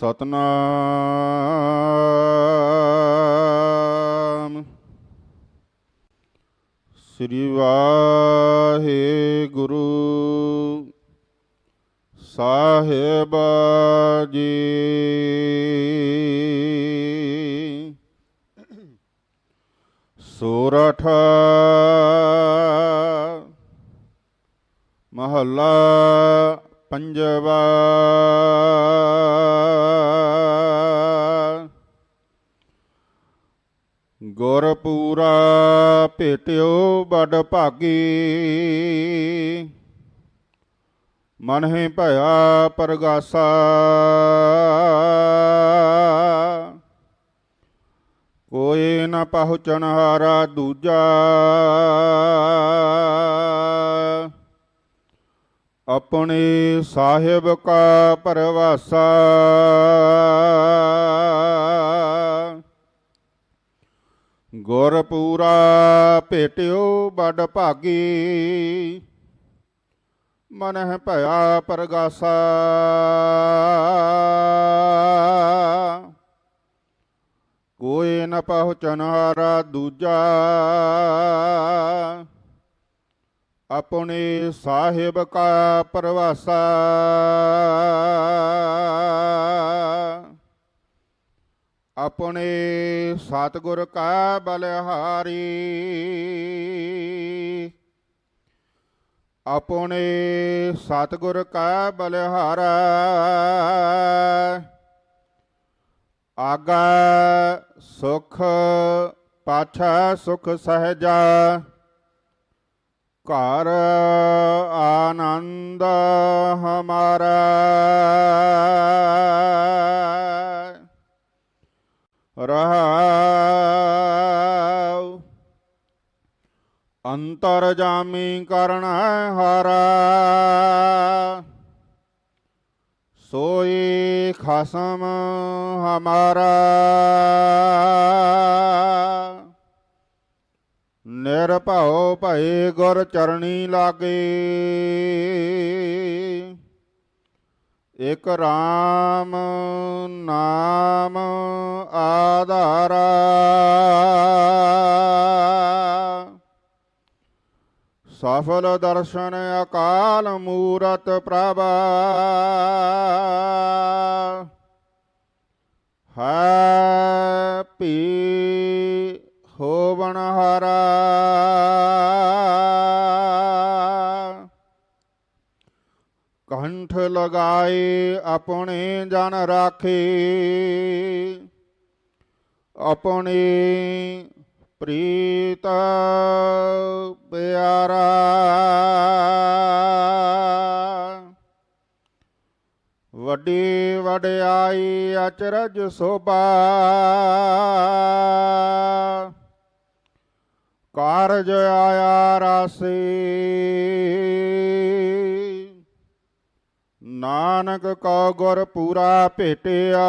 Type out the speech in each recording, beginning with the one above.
ਸਤਨਾਮ। ਸ੍ਰੀ ਵਾਹਿਗੁਰੂ ਸਾਹਿਬ ਜੀ ਸੋਰਠ ਮਹੱਲਾ ਪੰਜਵਾ। ਗੁਰਪੂਰਾ ਭੇਟਿਓ ਬੜ ਭਾਗੀ। ਮਨ ਹੈ ਭਇਆ ਪਰਗਾਸਾ। ਕੋਈ ਨ ਪਹੁੰਚਣ ਹਾਰਾ ਦੂਜਾ। ਆਪਣੇ ਸਾਹਿਬ ਕਾ ਪਰਵਾਸਾ। ਗੁਰਪੂਰਾ ਭੇਟਿਓ ਬੜ ਭਾਗੀ। ਮਨ ਹੈ ਭਇਆ ਪਰਗਾਸਾ। ਕੋਈ ਨ ਪਹੁੰਚਣ ਹਾਰਾ ਦੂਜਾ। ਆਪਣੇ ਸਾਹਿਬ ਕਾ ਪਰਵਾਸਾ। ਆਪਣੇ ਸਤਿਗੁਰ ਕਾ ਬਲਿਹਾਰੀ, ਆਪਣੇ ਸਤਿਗੁਰ ਕਾ ਬਲਿਹਾਰਾ, ਆਗਾ ਸੁਖ, ਪਾਛਾ ਸੁਖ ਸਹਜਾ, ਘਰ ਆਨੰਦ ਹਮਾਰਾ। ਅੰਤਰ ਜਾਮੀ ਕਰਣ ਹਾਰਾ। ਸੋਈ ਖਸਮ ਹਮਾਰਾ। ਨਿਰਭਉ ਭਏ ਗੁਰ ਚਰਣੀ ਲਾਗੇ। ਇਕ RAM ਨਾਮ ਆਧਾਰਾ। ਸਫਲ ਦਰਸ਼ਨ ਅਕਾਲ ਮੂਰਤ ਪ੍ਰਭ। ਹੈ ਪੀ ਹੋਵਣ ਹਾਰਾ। ਕੰਠ ਲਗਾਏ ਆਪਣੇ ਜਨ ਰਾਖੇ। ਆਪਣੇ ਪ੍ਰੀਤ ਪਿਆਰਾ। ਵੱਡੀ ਵਡਿਆਈ ਅਚਰਜ ਸੋਭਾ। ਕਾਰਜ ਆਇਆ ਰਾਸੀ। ਨਾਨਕ ਕੋ ਗੁਰ ਪੂਰਾ ਭੇਟਿਆ।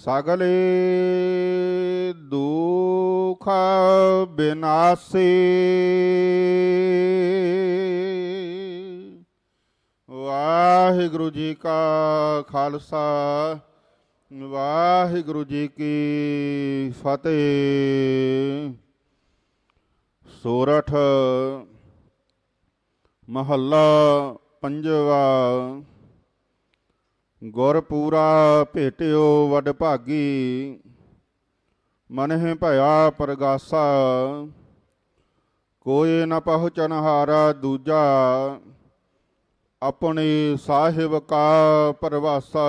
ਸਗਲੇ ਦੁਖ ਬਿਨਾਸੀ। ਵਾਹਿਗੁਰੂ ਜੀ ਕਾ ਖਾਲਸਾ ਵਾਹਿਗੁਰੂ ਜੀ ਕੀ ਫਤਿਹ। ਸੋਰਠ ਮਹੱਲਾ ਪੰਜਵਾ ਗੁਰਪੂਰਾ ਭੇਟਿਓ ਵਡ ਭਾਗੀ, ਮਨਹਿ ਹੈ ਭਇਆ ਪਰਗਾਸਾ। ਕੋਈ ਨ ਪਹੁੰਚਨ ਹਾਰਾ ਦੂਜਾ, ਆਪਣੇ ਸਾਹਿਬ ਕਾ ਪਰਵਾਸਾ।